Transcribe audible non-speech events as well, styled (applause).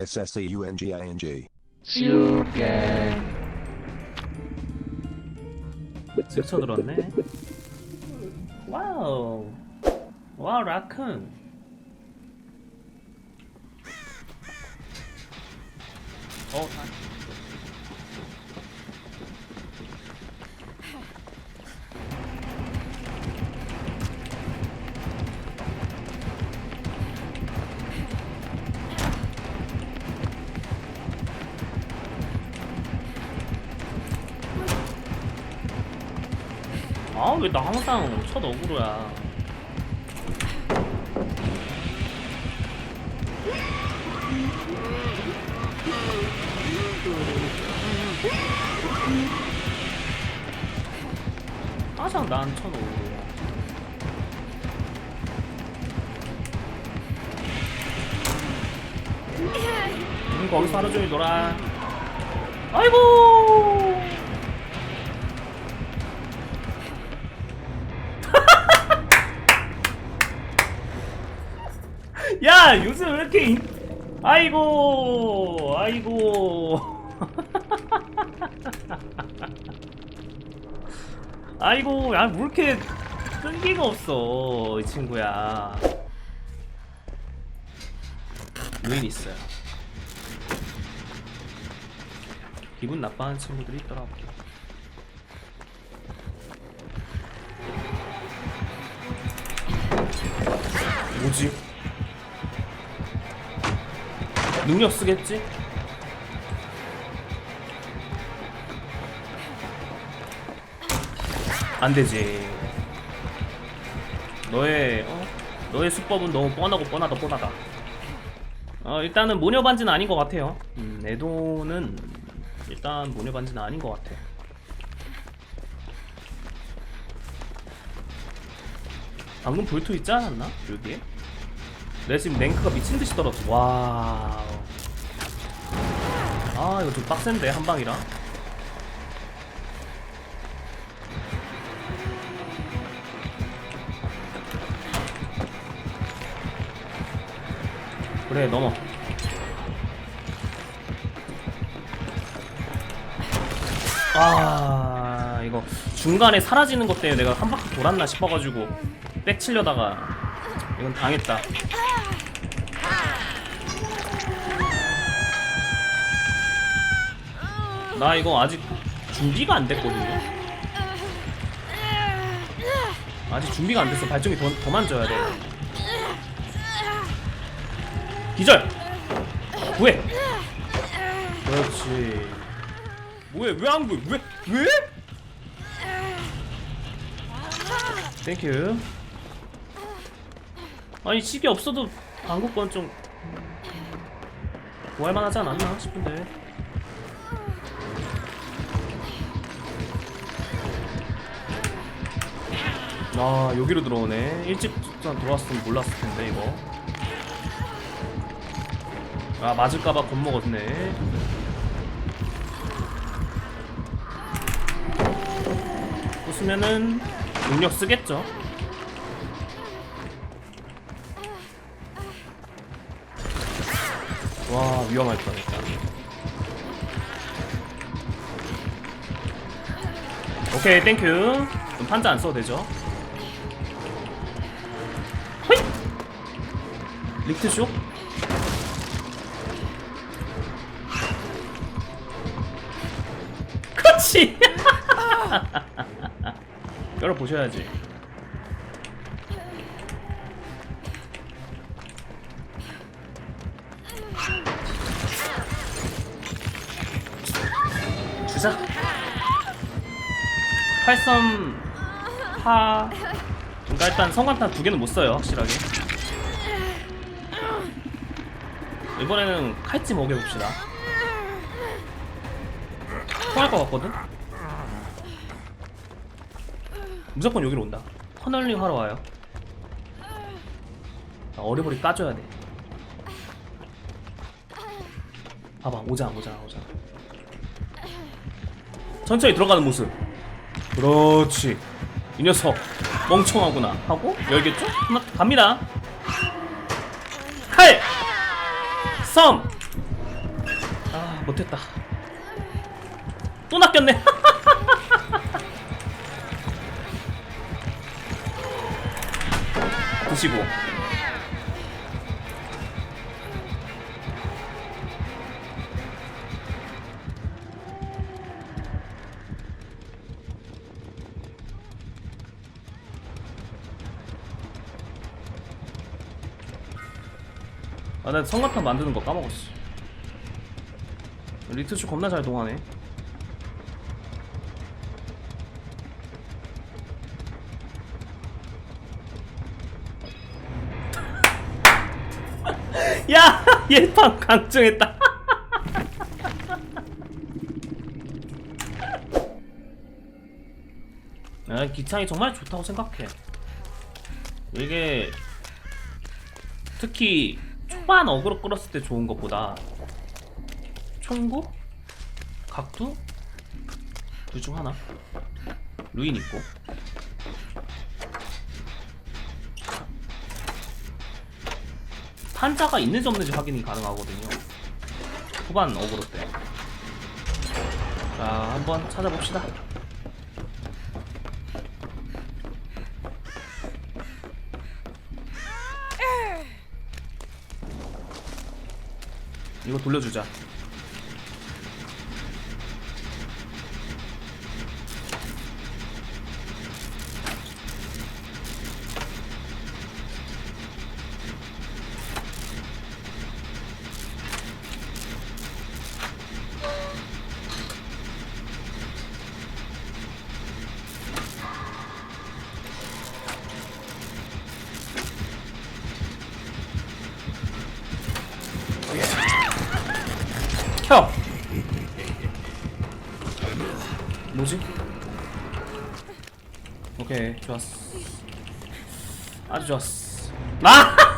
S S C U N G I N G. 시우게 스쳐 들었네. 와우. 와우 라쿤. 어 다- 아, 왜 나 항상 첫 어그로야. 항상 난첫 어그로야. 음, 거기서 하루 종일 놀아. 아이고! 야 요즘 왜 이렇게 인... 아이고 아이고. (laughs) 아이고 야왜 이렇게 끈기가 없어 이 친구야. 요인 있어요. 기분 나빠하는 친구들이 있더라고. 뭐지? 능력 쓰겠지? 안 되지. 너의 어? 너의 수법은 너무 뻔하고 뻔하다 뻔하다. 어 일단은 모녀 반지는 아닌 것 같아요. 음, 에도는 일단 모녀 반지는 아닌 것 같아. 방금 볼트 있지 않았나? 여기에? 내 지금 랭크가 미친 듯이 떨어져. 와우. 아 이거 좀 빡센데 한 방이라. 그래 넘어. 아 이거 중간에 사라지는 것 때문에 내가 한 바퀴 돌았나 싶어가지고 백 치려다가 이건 당했다. 나 이거 아직 준비가 안 됐거든요. 아직 준비가 안 됐어. 발정이 더, 더 만져야 돼. 기절! 왜? 그렇지. 뭐해? 왜안 구해? 왜? 왜? 땡큐. 아니, 칩이 없어도 건좀 구할만 하지 않았나 싶은데. 아 여기로 들어오네. 일찍 전 들어왔으면 몰랐을 텐데 이거. 아 맞을까봐 겁먹었네. 웃으면은 능력 쓰겠죠? 와 위험할 뻔했다. 오케이 땡큐. 그럼 판자 안 써도 되죠 리트쇼? (laughs) 그렇지! (laughs) 열어보셔야지 주자 83파 그러니까 일단 성광탄 두 개는 못 써요 확실하게 이번에는 칼집 먹여봅시다. 통할 것 같거든? 무조건 여기로 온다. 터널링 하러 와요. 아, 어리버리 까줘야 돼. 봐봐 오자 오자 오자. 천천히 들어가는 모습. 그렇지. 이 녀석 멍청하구나. 하고 열겠죠? 갑니다. 칼! 섬! 아 못했다. 또 낚였네. (laughs) 드시고 아, 나 성가탄 만드는 거 까먹었어. 리트슈 겁나 잘 동하네. (laughs) 야! 얘판 강증했다. (laughs) 아, 기창이 정말 좋다고 생각해. 이게 특히 초반 어그로 끌었을 때 좋은 것보다 총구? 각두? 둘 중 하나? 루인 있고. 판자가 있는지 없는지 확인이 가능하거든요. 후반 어그로 때 자 한번 찾아봅시다 이거 돌려주자 뭐지? 오케이 좋았어 아주 좋았어 아!